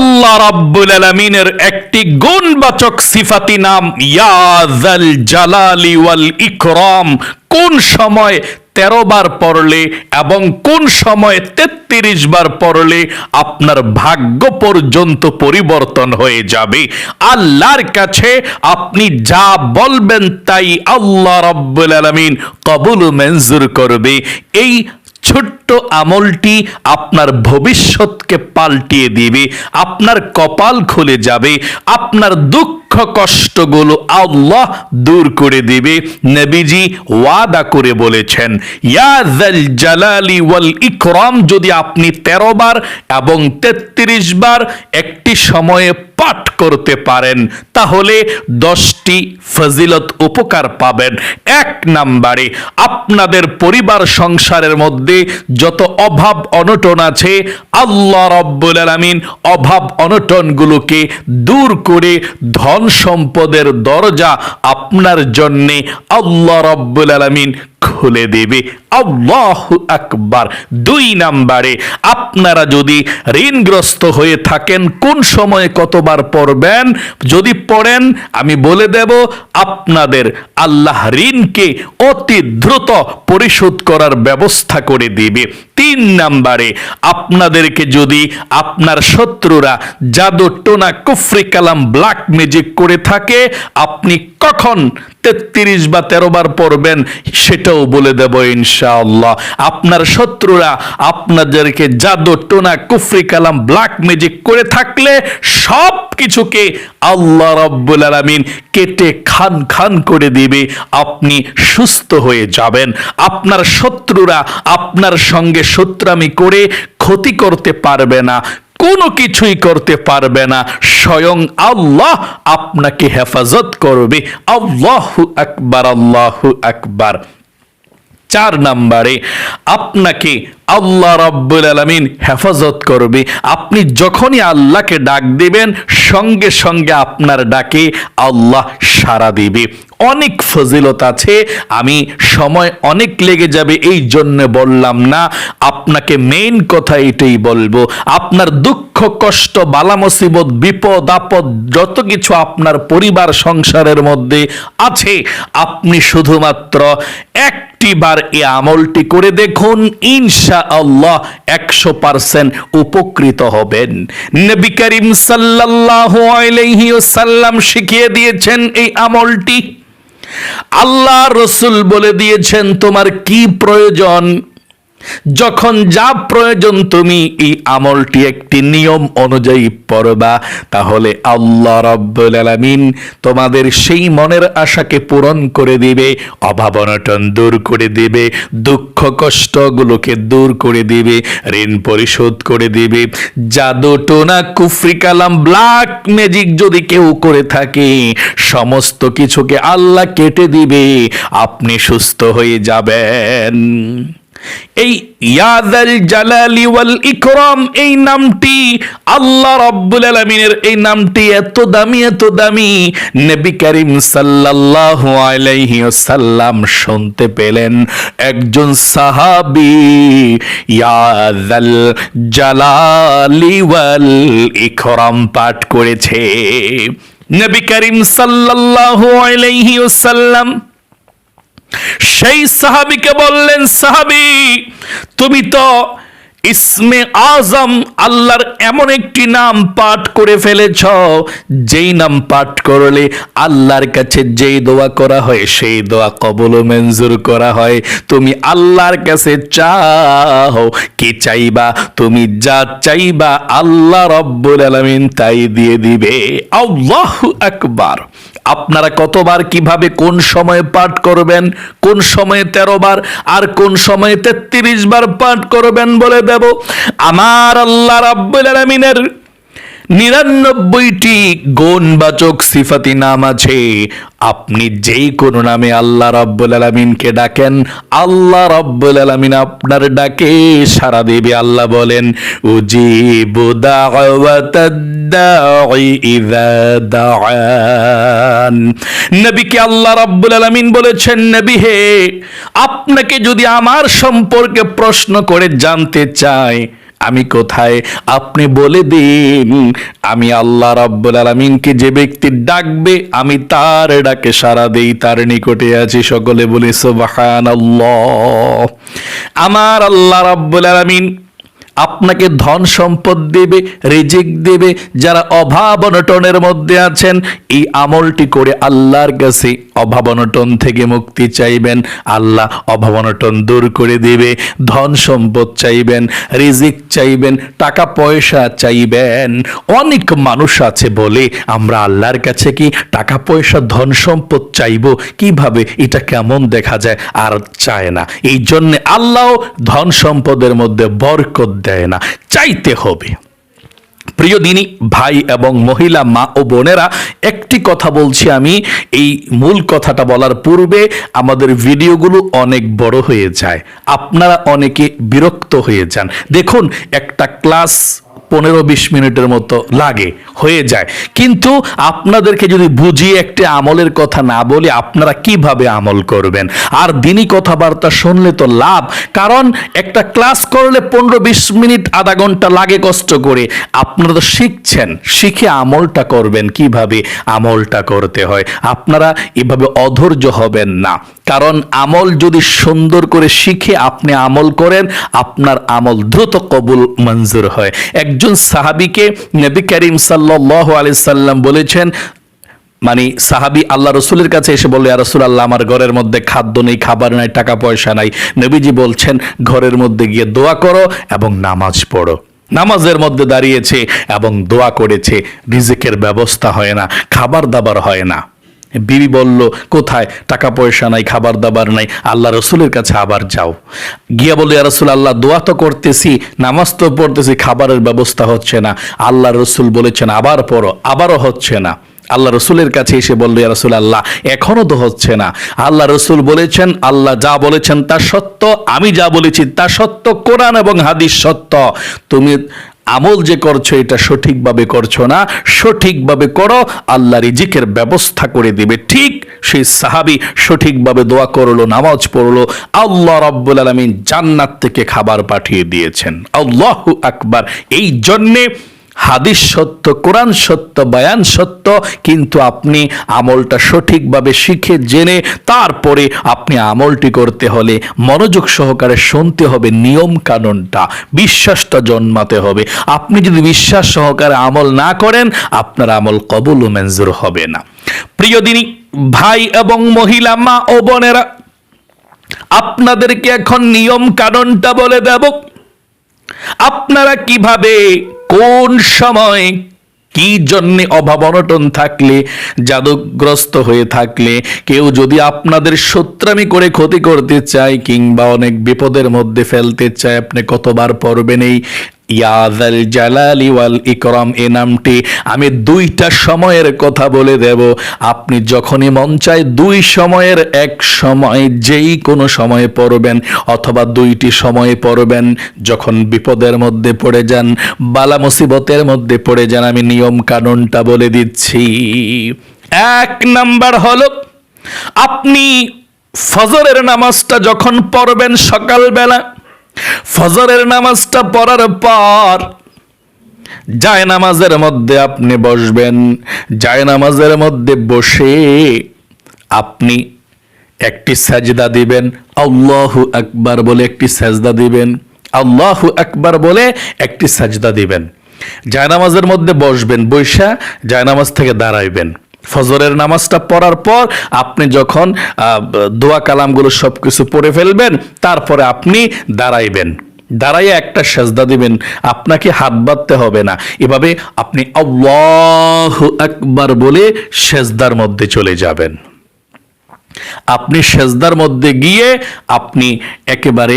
আল্লাহ রাব্বুল আলামিনের একটি গুণবাচক সিফাতি নাম ইয়াজাল জালালি ওয়াল ইকরাম। কোন সময় তেরো বার পড়লে এবং কোন সময় তেত্রিশ বার পড়লে আপনার ভাগ্য পর্যন্ত পরিবর্তন হয়ে যাবে। আল্লাহর কাছে আপনি যা বলবেন তাই আল্লাহ রব্বুল আলমিন কবুল মঞ্জুর করবে। এই ছোট্ট আমলটি আপনার ভবিষ্যৎকে পাল্টিয়ে দিবে, আপনার কপাল খুলে যাবে, আপনার দুঃখ কষ্টগুলো আল্লাহ দূর করে দিবে। নবীজি ওয়াদা করে বলেছেন ইয়াজাল জালালি ওয়াল ইকরাম যদি আপনি তেরো বার এবং তেত্রিশ বার একটি সময়ে পাঠ করতে পারেন, তাহলে দশটি ফজিলত উপকার পাবেন। এক নাম্বারে, আপনাদের পরিবার সংসারের মধ্যে যত অভাব অনটন আছে, আল্লাহ রব্বুল আলমিন অভাব অনটনগুলোকে দূর করে ধন সম্পদের দরজা আপনার জন্যে আল্লাহ রব্বুল আলামিন খুলে দেবে। আল্লাহ আকবার। দুই নাম্বারে, আপনারা যদি ঋণগ্রস্ত হয়ে থাকেন, কোন সময়ে কতবার পড়বেন? যদি পড়েন, আমি বলে দেব, আপনাদের আল্লাহ ঋণকে অতি দ্রুত পরিশোধ করার ব্যবস্থা করে দিবে। তিন নাম্বারে। আপনাদেরকে যদি আপনার শত্রুরা জাদু, টোনা, কুফরি, কালাম ব্ল্যাক ম্যাজিক করে থাকে, আপনি কখন তেত্রিশ বা তেরো বার পড়বেন সেটাও বলে দেব ইনশাআল্লাহ। আপনার শত্রুরা আপনাদেরকে জাদু, টোনা, কুফরি, কালাম ব্ল্যাক ম্যাজিক করে থাকলে সব কিছুকে আল্লাহ রব্বুল আলামিন কেটে খান খান করে দিবে, আপনি সুস্থ হয়ে যাবেন। আপনার শত্রুরা আপনার সঙ্গে শত্রামি করে ক্ষতি করতে পারবে না, কোনো কিছুই করতে পারবে না। স্বয়ং আল্লাহ আপনাকে হেফাজত করবে। আল্লাহু আকবার আল্লাহু আকবার। চার নাম্বারে, আপনাকে আল্লাহ রাব্বুল আলামিন হেফাজত করবে। আপনি যখনই আল্লাহকে ডাক দিবেন, সঙ্গে সঙ্গে আপনার ডাকে আল্লাহ সাড়া দিবে। অনেক ফজিলত আছে, আমি সময় অনেক লেগে যাবে এই জন্য বললাম না, আপনাকে মেইন কথা এটাই বলব, আপনার দুঃখ, কষ্ট বালা বিপদ, আপদ, যত কিছু আপনার পরিবার, সংসারের মধ্যে আছে, আপনি শুধুমাত্র একটি বার এই আমলটি করে দেখুন ইনশা আল্লাহ একশো পার্সেন্ট উপকৃত হবেন। নবী করিম সাল্লাল্লাহু আলাইহি ওয়াসাল্লাম শিখিয়ে দিয়েছেন এই আমলটি। আল্লাহ রসুল বলে দিয়েছেন তোমার কি প্রয়োজন? যখন যা প্রয়োজন তুমি এই আমলটি একটি নিয়ম অনুযায়ী পড়বা, তাহলে আল্লাহ রব্বুল আলামিন তোমাদের সেই মনের আশাকে পূরণ করে দিবে, অভাব অনটন দূর করে দিবে, দুঃখ কষ্টগুলোকে দূর করে দিবে, ঋণ পরিশোধ করে দিবে। জাদু, টোনা, কুফরি, কালাম, ব্ল্যাক ম্যাজিক যদি কেউ করে থাকে, সমস্ত কিছুকে আল্লাহ কেটে দিবে, আপনি সুস্থ হয়ে যাবেন। এই ইয়াদাল জালালি ওয়াল ইকরাম, এই নামটি আল্লাহ রাব্বুল আলামিনের এই নামটি এত দামি এত দামি। নবী করিম সাল্লাল্লাহু আলাইহি ওয়াসাল্লাম শুনতে পেলেন একজন সাহাবী ইয়াদাল জালালি ওয়াল ইকরাম পাঠ করেছে। নবী করিম সাল্লাল্লাহু আলাইহি ওয়াসাল্লাম সেই সাহাবিকে বললেন, সাহাবি, তুমি তো ইসমে আজম আল্লাহর এমন একটি নাম পাঠ করে ফেলেছ, যেই নাম পাঠ করলে আল্লাহর কাছে যেই দোয়া করা হয়, সেই দোয়া কবল মঞ্জুর করা হয়। তুমি আল্লাহর কাছে চাও, কি চাইবা? তুমি যা চাইবা, আল্লাহ রব্বুল আলামিন তাই দিয়ে দিবে। আল্লাহু আকবার। আপনারা কতবার কীভাবে কোন সময়ে পাঠ করবেন, কোন সময়ে তেরো বার, আর কোন সময়ে তেত্রিশ বার পাঠ করবেন বলে দেব? আমার আল্লাহ রাব্বুল আলামিনের নিরানব্বইটি গুণবাচক সিফাতি নাম আছে। আপনি যেই কোনো নামে আল্লাহ রাব্বুল আলামিনকে ডাকেন, আল্লাহ রাব্বুল আলামিন আপনার ডাকে সারা দেবে। আল্লাহ বলেন নবীকে আল্লাহ রাব্বুল আলামিন বলেছেন, নবী হে, আপনাকে যদি আমার সম্পর্কে প্রশ্ন করে জানতে চায় আমি কোথায়? আপনি বলে দিন, আমি আল্লাহ রাব্বুল আলামিনকে যে ব্যক্তি ডাকবে, আমি তার ডাকে সারা দেই, তার নিকটে আছি। সকলে বলি, সুবহানাল্লাহ। আমার আল্লাহ রাব্বুল আলামিন আপনাকে ধন সম্পদ দেবে, রিজিক দেবে, যারা অভাব অনটনের মধ্যে আছেন, এই আমলটি করে আল্লাহর কাছে অভাব অনটন থেকে মুক্তি চাইবেন। আল্লাহ অভাব অনটন দূর করে দিবে। ধন সম্পদ চাইবেন, রিজিক চাইবেন, টাকা পয়সা চাইবেন। অনেক মানুষ আছে বলে আমরা আল্লাহর কাছে কি টাকা পয়সা, ধন সম্পদ চাইব? কীভাবে? এটা কেমন দেখা যায়? আর চায় না। এই জন্যে আল্লাহ ধন সম্পদের মধ্যে বরকত দেয় না। চাইতে হবে। প্রিয় দিনী ভাই এবং মহিলা, মা ও বোনেরা, একটি কথা বলছি আমি। এই মূল কথাটা বলার পূর্বে আমাদের ভিডিওগুলো অনেক বড় হয়ে যায়। আপনারা অনেকে বিরক্ত হয়ে যান। দেখুন, একটা ক্লাস পনেরো বিশ মিনিটের মতো লাগে, হয়ে যায়। কিন্তু আপনাদেরকে যদি বুঝিয়ে একটি আমলের কথা না বলে, আপনারা কীভাবে আমল করবেন? আর দিনই কথাবার্তা শুনলে তো লাভ, কারণ একটা ক্লাস করলে পনেরো বিশ মিনিট, আধা ঘণ্টা লাগে কষ্ট করে। আপনারা তো শিখছেন, শিখে আমলটা করবেন, কীভাবে আমলটা করতে হয়। আপনারা এভাবে অধৈর্য হবেন না। কারণ আমল যদি সুন্দর করে শিখে আপনি আমল করেন, আপনার আমল দ্রুত কবুল, মঞ্জুর হয়। একজন সাহাবিকে নবী করিম সাল্লাহ আলি সাল্লাম বলেছেন মানে সাহাবি আল্লাহ রসুলের কাছে এসে বলল রসুল আল্লাহ আমার ঘরের মধ্যে খাদ্য নেই, খাবার নাই, টাকা পয়সা নাই। নবীজি বলছেন, ঘরের মধ্যে গিয়ে দোয়া করো এবং নামাজ পড়ো। নামাজের মধ্যে দাঁড়িয়েছে এবং দোয়া করেছে, রিজিকের ব্যবস্থা হয় না, খাবার দাবার হয় না। বিবি বলল, কোথায়? টাকা পয়সা নাই, খাবার দাবার নাই। আল্লাহ রসুলের কাছে আবার যাও। গিয়া বলে রসুল আল্লাহ, দোয়া তো করতেছি, নামাজ তো পড়তেছি, খাবারের ব্যবস্থা হচ্ছে না। আল্লাহ রসুল বলেছেন, আবার পড়ো, আবারও হচ্ছে না। আল্লাহ রসুলের কাছে এসে বলল, ইয়া রসুল আল্লাহ এখনও তো হচ্ছে না। আল্লাহ রসুল বলেছেন, আল্লাহ যা বলেছেন তা সত্য, আমি যা বলেছি তা সত্য, কোরআন এবং হাদিস সত্য। তুমি আমল যে করছ, এটা সঠিকভাবে করছ না, সঠিকভাবে করো, আল্লাহ রিজিকের ব্যবস্থা করে দিবে। ঠিক সেই সাহাবি সঠিকভাবে দোয়া করল, নামাজ পড়ল, আল্লাহ রব্বুল আলমিন জান্নাত থেকে খাবার পাঠিয়ে দিয়েছেন। আল্লাহ আকবার। এই জন্যে হাদিস সত্য, কোরআন সত্য, বয়ান সত্য, কিন্তু আপনি আমলটা সঠিকভাবে শিখে, জেনে, তারপরে আপনি আমলটি করতে হলে মনোযোগ সহকারে শুনতে হবে নিয়ম কানুনটা বিশ্বাসটা জন্মাতে হবে। আপনি যদি বিশ্বাস সহকারে আমল না করেন, আপনার আমল কবুল ও মঞ্জুর হবে না। প্রিয় দিনী, ভাই এবং মহিলা, মা ও বোনেরা, আপনাদেরকে এখন নিয়ম কানুনটা বলে দেব। আপনারা কীভাবে কোন সময় কি জন্যে অভাব অনটন থাকলে, জাদুগ্রস্ত হয়ে থাকলে, কেউ যদি আপনাদের সত্রামি করে ক্ষতি করতে চায় কিংবা অনেক বিপদের মধ্যে ফেলতে চায়, আপনি কতবার পড়বেন এই ইয়াদাল জালালি ওয়াল ইকরাম, এ নামটি আমি দুইটা সময়ের কথা বলে দেব। আপনি যখনই মন চায় দুই সময়ের, এক সময় যেই কোনো সময়ে পড়বেন অথবা দুইটি সময়ে পড়বেন, যখন বিপদের মধ্যে পড়ে যান, বালা মুসিবতের মধ্যে পড়ে যান, আমি নিয়ম কানুনটা বলে দিচ্ছি। এক নাম্বার হলো, আপনি ফজরের নামাজটা যখন পড়বেন সকালবেলা ফজরের নামাজটা পড়ার পর জায় নামাজের মধ্যে আপনি বসবেন জায় নামাজের মধ্যে বসে আপনি একটি সাজদা দিবেন, আল্লাহু আকবার বলে একটি সাজদা দিবেন, আল্লাহু আকবার বলে একটি সাজদা দিবেন। জায়নামাজের মধ্যে বসবেন বৈশা জায়নামাজ থেকে দাঁড়াইবেন। ফজরের নামাজটা পড়ার পর আপনি যখন দোয়া কালামগুলো সব কিছু পড়ে ফেলবেন, তারপরে আপনি দাঁড়াইবেন। দাঁড়াইয়া একটা সেজদা দিবেন, আপনাকে হাত বাঁধতে হবে না। এভাবে আপনি আল্লাহ আকবার বলে সেজদার মধ্যে চলে যাবেন। আপনি সেজদার মধ্যে গিয়ে আপনি একেবারে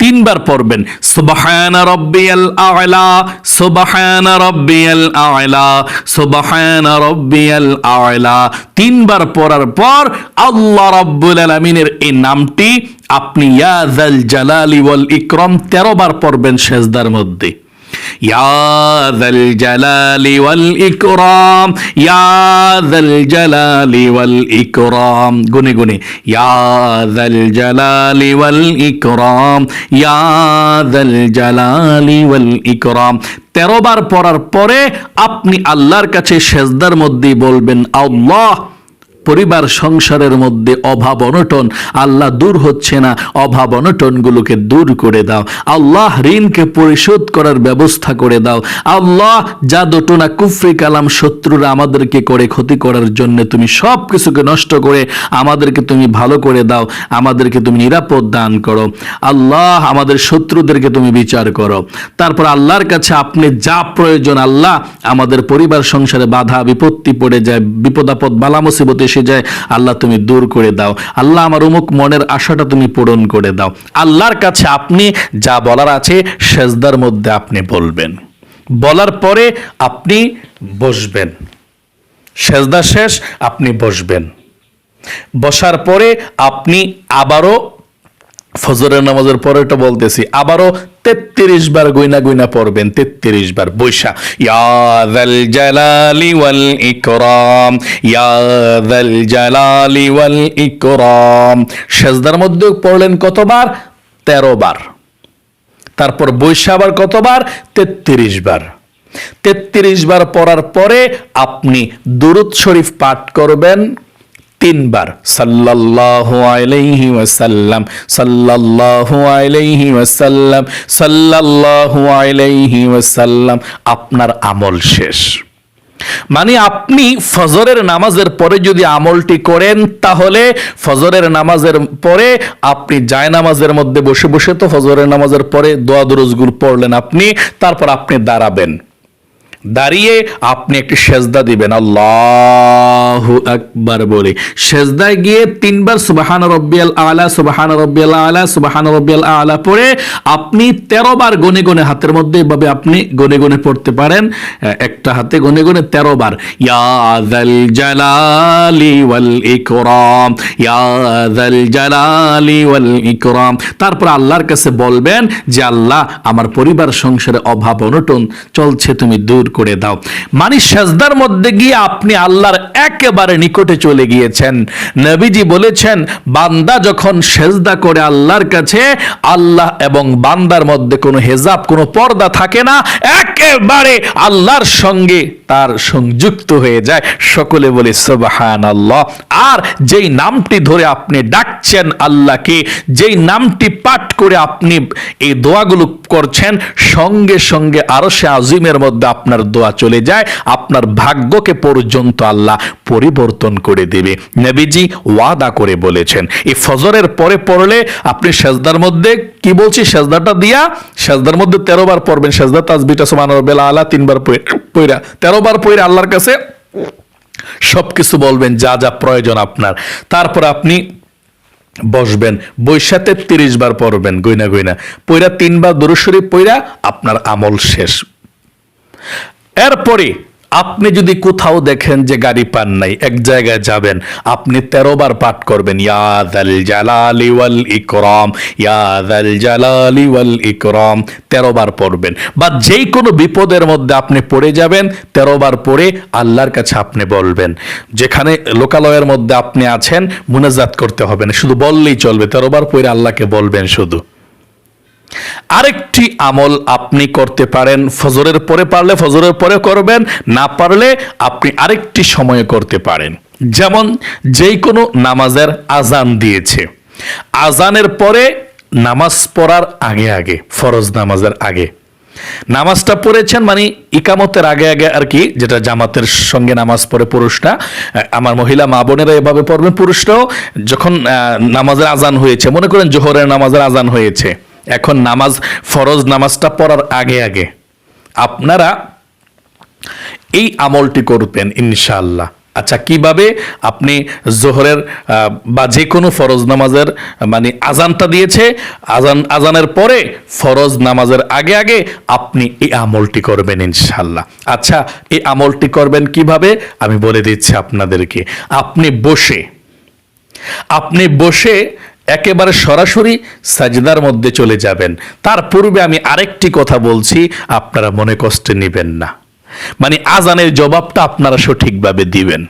তিনবার পড়বেন, সুবহান রব্বিয়াল আ'লা, সুবহান রব্বিয়াল আ'লা, সুবহান রব্বিয়াল আ'লা। তিনবার পড়ার পর আল্লাহ রাব্বুল আলামিনের এই নামটি আপনি ইয়া যাল জালালি ওয়াল ইকরাম 13 বার পড়বেন সেজদার মধ্যে। ইয়াদাল জালালি ওয়াল ইকরাম ইয়াদাল জালালি ওয়াল ইকরাম গুনে গুনে ইয়াদাল জালালি ওয়াল ইকরাম ইয়াদাল জালালি পড়ার পরে আপনি আল্লাহর কাছে সেজদার মধ্যেই বলবেন, আল্লাহ পরিবার সংসারের মধ্যে অভাব অনটন, আল্লাহ দূর হচ্ছে না, অভাব অনটনগুলোকে দূর করে দাও। আল্লাহ ঋণকে পরিশোধ করার ব্যবস্থা করে দাও। আল্লাহ যা দোটনা কুফরি কালাম শত্রুরা আমাদেরকে করে ক্ষতি করার জন্য তুমি সব কিছুকে নষ্ট করে আমাদেরকে তুমি ভালো করে দাও, আমাদেরকে তুমি নিরাপদ দান করো। আল্লাহ আমাদের শত্রুদেরকে তুমি বিচার করো। তারপর আল্লাহর কাছে আপনি যা প্রয়োজন, আল্লাহ আমাদের পরিবার সংসারে বাধা, বিপত্তি পড়ে যায় বিপদ আপদ বালা মুসিবত এসে যায়, আল্লাহ তুমি দূর করে দাও। আল্লাহ আমার অমুক মনের আশাটা তুমি পূরণ করে দাও। আল্লাহর কাছে আপনি যা বলার আছে সেজদার মধ্যে আপনি বলবেন। বলার পরে আপনি বসবেন। সেজদা শেষ, আপনি বসবেন। বসার পরে আপনি আবারও ফজরের নামাজের পরেটা বলতেছি, আবারও তেত্রিশ বার গুইনা গুইনা পড়বেন, তেত্রিশ বার বৈশা। ইয়াদাল জালালি ওয়াল ইকরাম ইয়াদাল জালালি ওয়াল ইকরাম। সেজদার মধ্যে পড়লেন কতবার? তেরো বার। তারপর বৈশা আবার কতবার? তেত্রিশ বার। তেত্রিশ বার পড়ার পরে আপনি দুরুদ শরীফ পাঠ করবেন তিনবার। সাল্লাল্লাহু আলাইহি ওয়াসাল্লাম আলাইহি ওয়াসাল্লাম আপনার আমল শেষ। মানে আপনি ফজরের নামাজের পরে যদি আমলটি করেন, তাহলে ফজরের নামাজের পরে আপনি জায় নামাজের মধ্যে বসে বসে তো ফজরের নামাজের পরে দোয়া দুরুজগুল পড়লেন আপনি, তারপর আপনি দাঁড়াবেন। দাঁড়িয়ে আপনি একটি সেজদা দিবেন। আল্লাহ আকবার বলে। সেজদায় গিয়ে তিনবার সুবাহান রব্বিয়াল আলা, সুবাহান রব্বিয়াল আলা, সুবাহান রব্বিয়াল আলা পড়ে আপনি তেরো বার গনে গনে হাতের মধ্যে এভাবে আপনি গনে গনে পড়তে পারেন। একটা হাতে গনে গনে তেরো বার। ইয়াদাল জালালি ওয়াল ইকরাম ইয়াদাল জালালি ওয়াল ইকরাম। তারপর আল্লাহর কাছে বলবেন যে, আল্লাহ, আমার পরিবার সংসারে অভাব অনটন, চলছে তুমি দূর করে দাও। মানে সাজদার মধ্যে গিয়ে আপনি আল্লাহর একেবারে নিকটে চলে গিয়েছেন। নবীজি বলেছেন, বান্দা যখন সেজদা করে আল্লাহর কাছে, আল্লাহ এবং বান্দার মধ্যে কোনো হেজাব, কোনো পর্দা থাকে না, একেবারে আল্লাহর সঙ্গে তার সংযুক্ত হয়ে যায়। সকলে বলে সুবহান আল্লাহ আর যেই নামটি ধরে আপনি ডাকছেন আল্লাহকে, যেই নামটি পাঠ করে আপনি এই দোয়াগুলো করছেন, সঙ্গে সঙ্গে আরও সে আজিমের মধ্যে আপনার দোয়া চলে যায়, আপনার ভাগ্যকে পর্যন্ত আল্লাহ পরিবর্তন করে দেবে। নবীজি ওয়াদা করে বলেছেন এই ফজরের পরে পড়লে আপনি সেজদার মধ্যে কি বলছি, সেজদাটা দিয়া, সেজদার মধ্যে তেরো বার পড়বেন, সেজদা তাজবিটা সমান বেলা আলা তিনবার পইরা, তেরো বার পইরা আল্লাহর কাছে সবকিছু বলবেন, যা যা প্রয়োজন আপনার। তারপর আপনি বসবেন বৈশাতে তিরিশ বার পড়বেন গইনা গইনা পইরা তিনবার দরুশরী পইরা আপনার আমল শেষ। এরপরে আপনি যদি কোথাও দেখেন যে গাড়ি পান নাই, এক জায়গায় যাবেন, আপনি তেরো বার পাঠ করবেন ইয়াদাল জালালি ওয়াল ইকরাম ইয়াদাল জালালি ওয়াল ইকরাম তেরো বার পড়বেন। বা যেই কোনো বিপদের মধ্যে আপনি পড়ে যাবেন, তেরো বার পড়ে আল্লাহর কাছে আপনি বলবেন। যেখানে লোকালয়ের মধ্যে আপনি আছেন, মুনাজাত করতে হবে না, শুধু বললেই চলবে, তেরো বার পড়ে আল্লাহকে বলবেন শুধু। আরেকটি আমল আপনি করতে পারেন। ফজরের পরে পারলে ফজরের পরে করবেন, না পারলে আপনি আরেকটি সময়ে করতে পারেন। যেমন যেই কোনো নামাজের আজান দিয়েছে। আজানের পরে নামাজ পড়ার আগে আগে, ফরজ নামাজের আগে। নামাজটা পড়েছেন মানে ইকামতের আগে আগে আর কি, যেটা জামাতের সঙ্গে নামাজ পড়ে পুরুষটা আমার মহিলা মা বোনেরা এভাবে পড়বেন। পুরুষরাও যখন নামাজের আজান হয়েছে, মনে করেন জোহরের নামাজের আজান হয়েছে। এখন নামাজ, ফরজ নামাজটা পড়ার আগে আগে। আপনারা এই আমলটি করবেন ইনশাআল্লাহ। আচ্ছা কীভাবে? আপনি জোহরের বা যে কোনো ফরজ নামাজের মানে আজানটা দিয়েছে আজান আজানের পরে ফরজ নামাজের আগে আগে আপনি এই আমলটি করবেন ইনশাল্লাহ আচ্ছা এই আমলটি করবেন কীভাবে? আমি বলে দিচ্ছি আপনাদেরকে। আপনি বসে আপনি বসে একেবারে সরাসরি সাজদার মধ্যে চলে যাবেন। তার পূর্বে আমি আরেকটি কথা বলছি, আপনারা মনে কষ্টে নেবেন না। মানে আজানের জবাবটা আপনারা সঠিকভাবে দিবেন।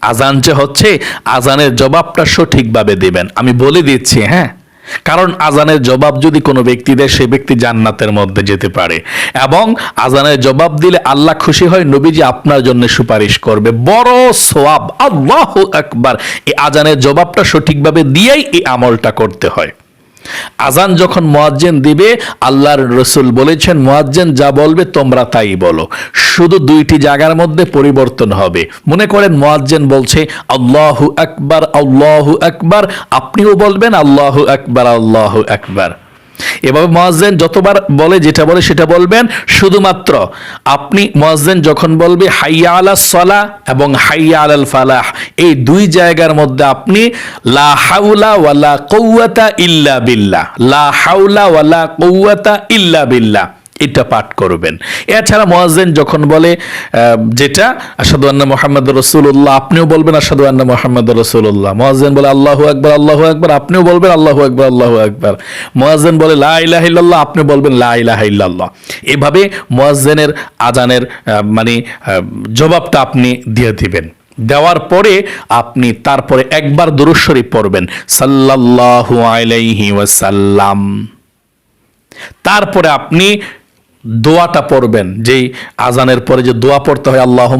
আজান যে হচ্ছে, আজানের জবাবটা সঠিকভাবে দেবেন। আমি বলে দিচ্ছি হ্যাঁ? কারণ আজানের জবাব যদি কোনো ব্যক্তি দেয়, সে ব্যক্তি জান্নাতের মধ্যে যেতে পারে। এবং আজানের জবাব দিলে আল্লাহ খুশি হয়, নবীজি আপনার জন্য সুপারিশ করবে। বড় সোয়াব, আল্লাহ একবার এই আজানের জবাবটা সঠিকভাবে দিয়েই এই আমলটা করতে হয়। আজান যখন মোয়াজ্জেন দিবে, আল্লাহর রসুল বলেছেন, মোয়াজ্জেন যা বলবে তোমরা তাই বলো। শুধু দুইটি জায়গার মধ্যে পরিবর্তন হবে। মনে করেন, মোয়াজ্জেন বলছে, আল্লাহু আকবার আল্লাহু আকবার। আপনিও বলবেন, আল্লাহু আকবার আল্লাহু আকবার। এভাবে মহাজেন যতবার বলে যেটা বলে সেটা বলবেন, শুধুমাত্র আপনি মহাজেন যখন বলবে, হাইয়া আলা সলা এবং হাইয়া আলাল ফালাহ এই দুই জায়গার মধ্যে আপনি, লা হাউলা ওয়ালা কৌয়াতা ইল্লা বিল্লা লা হাউলা ওয়ালা কৌয়াতা ইল্লা বিল্লাহ এটা পাঠ করবেন। এছাড়া মোয়াজ্জেন যখন বলে যেটা আসাদু আন্না মোহাম্মদ রসুল্লাহ আপনিও বলবেন আসাদু আন্না মোহাম্মদ রসুল্লাহ মোয়াজ্জেন বলে, আল্লাহু আকবার আল্লাহু আকবার, আপনিও বলবেন আল্লাহু আকবার আল্লাহু আকবার। মোয়াজ্জেন বলে, লা ইলাহা ইল্লাল্লাহ আপনি বলবেন লা ইলাহা ইল্লাল্লাহ। এভাবে মোয়াজ্জেনের আজানের মানে জবাবটা আপনি দিয়ে দিবেন। দেওয়ার পরে আপনি তারপরে একবার দুরূদ শরীফ পড়বেন। সাল্লাল্লাহু আলাইহি ওয়াসাল্লাম। তারপরে আপনি দোয়াটা পড়বেন। যেই আজানের পরে যে দোয়া পড়তে হয় আল্লাহ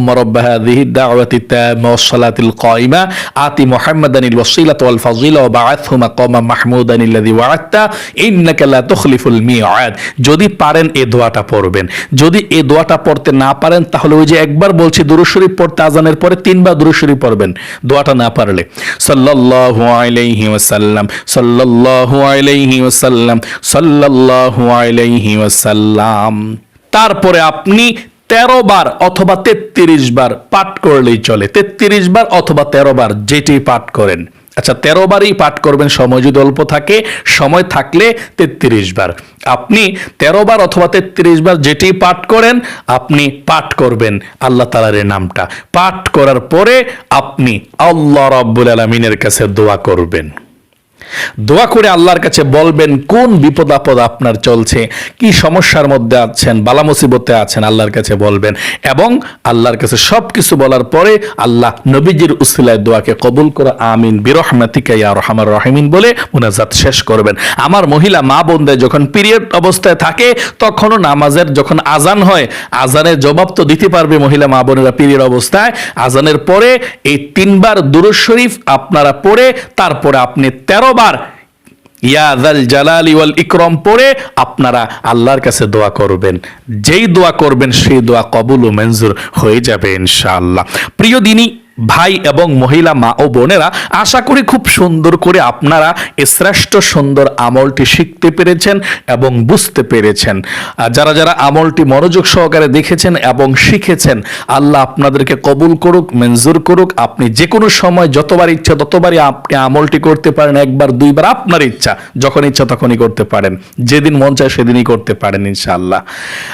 যদি পারেন এই দোয়াটা পড়বেন। যদি এই দোয়াটা পড়তে না পারেন, তাহলে ওই যে একবার বলছি, দুরূদ শরীফ পড়তে আজানের পরে তিনবার দুরূদ শরীফ পড়বেন দোয়াটা না পারলে। সাল্লাল্লাহু আলাইহি ওয়াসাল্লাম, সাল্লাল্লাহু আলাইহি ওয়াসাল্লাম। তারপরে আপনি তেরো বার অথবা তেত্রিশ বার পাঠ করলেই চলে। তেত্রিশ বার অথবা তেরো বার যেটি পাঠ করেন। আচ্ছা তেরো বারই পাঠ করবেন, সময় যদি অল্প থাকে, সময় থাকলে তেত্রিশ বার। আপনি তেরো বার অথবা তেত্রিশ বার যেটি পাঠ করেন, আপনি পাঠ করবেন আল্লাহ তালার নামটা। পাঠ করার পরে আপনি আল্লাহ রব্বুল আলমিনের কাছে দোয়া করবেন। দোয়া করে আল্লাহর কাছে বলবেন, কোন বিপদ আপদ আপনার চলছে? কি সমস্যার মধ্যে আছেন? বালা মুসিবতে আছেন, আল্লাহর কাছে বলবেন। এবং আল্লাহর কাছে সব কিছু বলার পরে আল্লাহ নবীজির উসিলায় দোয়াকে কবুল করে আমিন, বিরহমাতিকা ইয়া রহমান রহিমিন বলে মুনাজাত শেষ করবেন। আমার মহিলা, মা বোনদের যখন পিরিয়ড অবস্থায় থাকে, তখনও নামাজের যখন আজান হয়, আজানের জবাব তো দিতে পারবে মহিলা, মা বোনেরা পিরিয়ড অবস্থায়। আজানের পরে এই তিনবার দুরুজ শরীফ আপনারা পড়ে, তারপরে আপনি তেরো বার ইয়াদাল জালালি ওয়াল ইকরম পড়ে আপনারা আল্লাহর কাছে দোয়া করবেন। যেই দোয়া করবেন, সেই দোয়া কবুল ও মঞ্জুর হয়ে যাবে ইনশাআল্লাহ। প্রিয় দিনী ভাই এবং মহিলা মা ও বোনেরা, আশা করি খুব সুন্দর করে আপনারা এ শ্রেষ্ঠ সুন্দর আমলটি শিখতে পেরেছেন এবং বুঝতে পেরেছেন। যারা যারা আমলটি মনোযোগ সহকারে দেখেছেন এবং শিখেছেন, আল্লাহ আপনাদেরকে কবুল করুক, মঞ্জুর করুক। আপনি যে কোনো সময় যতবার ইচ্ছা, ততবারই আপনি আমলটি করতে পারেন, একবার, দুইবার আপনার ইচ্ছা, যখন ইচ্ছা তখনই করতে পারেন। যেদিন মন চায় সেদিনই করতে পারেন ইনশাআল্লাহ।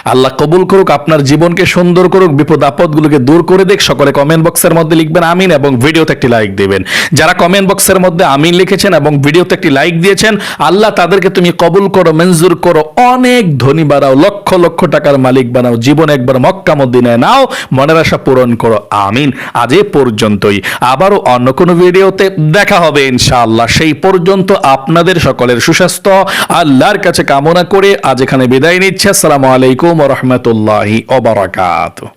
আল্লাহ কবুল করুক, আপনার জীবনকে সুন্দর করুক, বিপদ আপদগুলোকে দূর করে দেখ সকলে কমেন্ট বক্সের মধ্যে লিখবেন। আমিন এবং ভিডিওতে একটি লাইক দেবেন। যারা কমেন্ট বক্সের মধ্যে আমিন লিখেছেন এবং ভিডিওতে একটি লাইক দিয়েছেন, আল্লাহ তাদেরকে তুমি কবুল করো, মঞ্জুর করো, অনেক ধনী বানাও, লক্ষ লক্ষ টাকার মালিক বানাও, জীবন একবার মক্কা মদিনায় নাও, মনের আশা পূরণ করো, আমিন। আজ এ পর্যন্তই। আবারও অন্য কোনো ভিডিওতে দেখা হবে ইনশাআল্লাহ। সেই পর্যন্ত আপনাদের সকলের সুস্বাস্থ্য, আল্লাহর কাছে কামনা করে আজ এখানে বিদায় নিচ্ছে। আসসালামু আলাইকুম রহমতুল্লাহি ওবরাকাত